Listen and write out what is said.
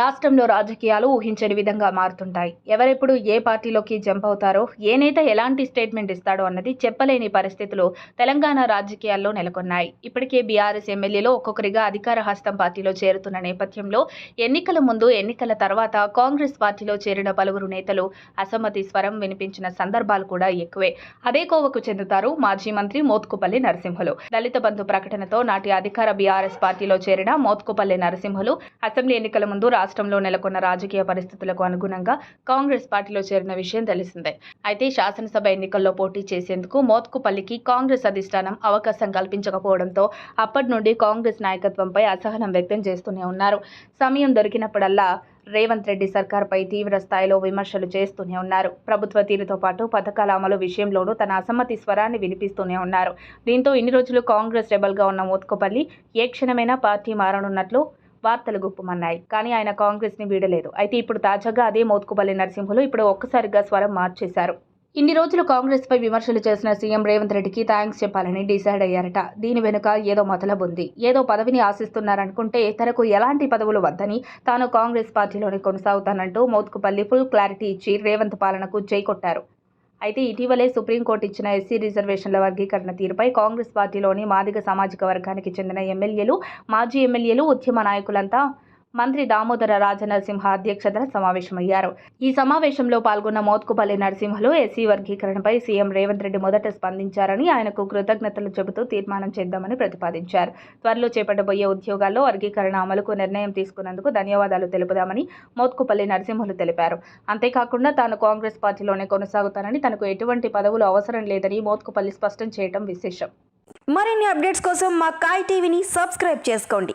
రాష్ట్రంలో రాజకీయాలు ఊహించని విధంగా మారుతుంటాయి. ఎవరెప్పుడు ఏ పార్టీలోకి జంప్ అవుతారో ఏ నేత ఎలాంటి స్టేట్మెంట్ ఇస్తాడో అన్నది చెప్పలేని పరిస్థితులు తెలంగాణ రాజకీయాల్లో నెలకొన్నాయి. ఇప్పటికే బీఆర్ఎస్ ఎమ్మెల్యేలో ఒక్కొక్కరిగా అధికార హస్తం పార్టీలో చేరుతున్న నేపథ్యంలో ఎన్నికల ముందు ఎన్నికల తర్వాత కాంగ్రెస్ పార్టీలో చేరిన పలువురు నేతలు అసమ్మతి స్వరం వినిపించిన సందర్భాలు కూడా ఎక్కువే. అదే కోవకు చెందుతారు మాజీ మంత్రి మోత్కుపల్లి నరసింహులు. దళిత బంధు ప్రకటనతో నాటి అధికార బీఆర్ఎస్ పార్టీలో చేరిన మోత్కుపల్లి నరసింహులు అసెంబ్లీ ఎన్నికల ముందు రాష్ట్రంలో నెలకొన్న రాజకీయ పరిస్థితులకు అనుగుణంగా కాంగ్రెస్ పార్టీలో చేరిన విషయం తెలిసిందే. అయితే శాసనసభ ఎన్నికల్లో పోటీ చేసేందుకు మోత్కుపల్లికి కాంగ్రెస్ అధిష్టానం అవకాశం కల్పించకపోవడంతో అప్పటి నుండి కాంగ్రెస్ నాయకత్వంపై అసహనం వ్యక్తం చేస్తూనే ఉన్నారు. సమయం దొరికినప్పుడల్లా రేవంత్ రెడ్డి సర్కార్పై తీవ్ర స్థాయిలో విమర్శలు చేస్తూనే ఉన్నారు. ప్రభుత్వ తీరుతో పాటు పథకాల అమలు విషయంలోనూ తన అసమ్మతి స్వరాన్ని వినిపిస్తూనే ఉన్నారు. దీంతో ఇన్ని రోజులు కాంగ్రెస్ రెబల్గా ఉన్న మోత్కుపల్లి ఏ క్షణమైనా పార్టీ మారనున్నట్లు వార్తలు గుప్పమన్నాయి. కానీ ఆయన కాంగ్రెస్ని వీడలేదు. అయితే ఇప్పుడు తాజాగా అదే మోత్కుపల్లి నరసింహులు ఇప్పుడు ఒక్కసారిగా స్వరం మార్చేశారు. ఇన్ని రోజులు కాంగ్రెస్ పై విమర్శలు చేసిన సీఎం రేవంత్ రెడ్డికి థ్యాంక్స్ చెప్పాలని డిసైడ్ అయ్యారట. దీని వెనుక ఏదో మొదలబుంది ఏదో పదవిని ఆశిస్తున్నారనుకుంటే తనకు ఎలాంటి పదవులు వద్దని తాను కాంగ్రెస్ పార్టీలోనే కొనసాగుతానంటూ మోత్కుపల్లి ఫుల్ క్లారిటీ ఇచ్చి రేవంత్ పాలనకు చేకొట్టారు. కొట్టారు అయితే ఇటీవలే సుప్రీంకోర్టు ఇచ్చిన ఎస్సీ రిజర్వేషన్ల వర్గీకరణ తీరుపై కాంగ్రెస్ పార్టీలోని మాదిగ సామాజిక వర్గానికి చెందిన ఎమ్మెల్యేలు మాజీ ఎమ్మెల్యేలు ఉద్యమ నాయకులంతా మంత్రి దామోదర రాజనరసింహ అధ్యక్షతన సమావేశమయ్యారు. ఈ సమావేశంలో పాల్గొన్న మోత్కుపల్లి నరసింహలు ఎస్సీ వర్గీకరణపై సీఎం రేవంత్ రెడ్డి మొదట స్పందించారని ఆయనకు కృతజ్ఞతలు చెబుతూ తీర్మానం చేద్దామని ప్రతిపాదించారు. త్వరలో చేపట్టబోయే ఉద్యోగాల్లో వర్గీకరణ అమలుకు నిర్ణయం తీసుకున్నందుకు ధన్యవాదాలు తెలుపుదామని మోత్కుపల్లి నరసింహులు తెలిపారు. అంతేకాకుండా తాను కాంగ్రెస్ పార్టీలోనే కొనసాగుతానని తనకు ఎటువంటి పదవులు అవసరం లేదని మోత్కుపల్లి స్పష్టం చేయడం విశేషం. మరిన్ని అప్డేట్స్ కోసం మా కాయ్ టీవీని సబ్స్క్రైబ్ చేసుకోండి.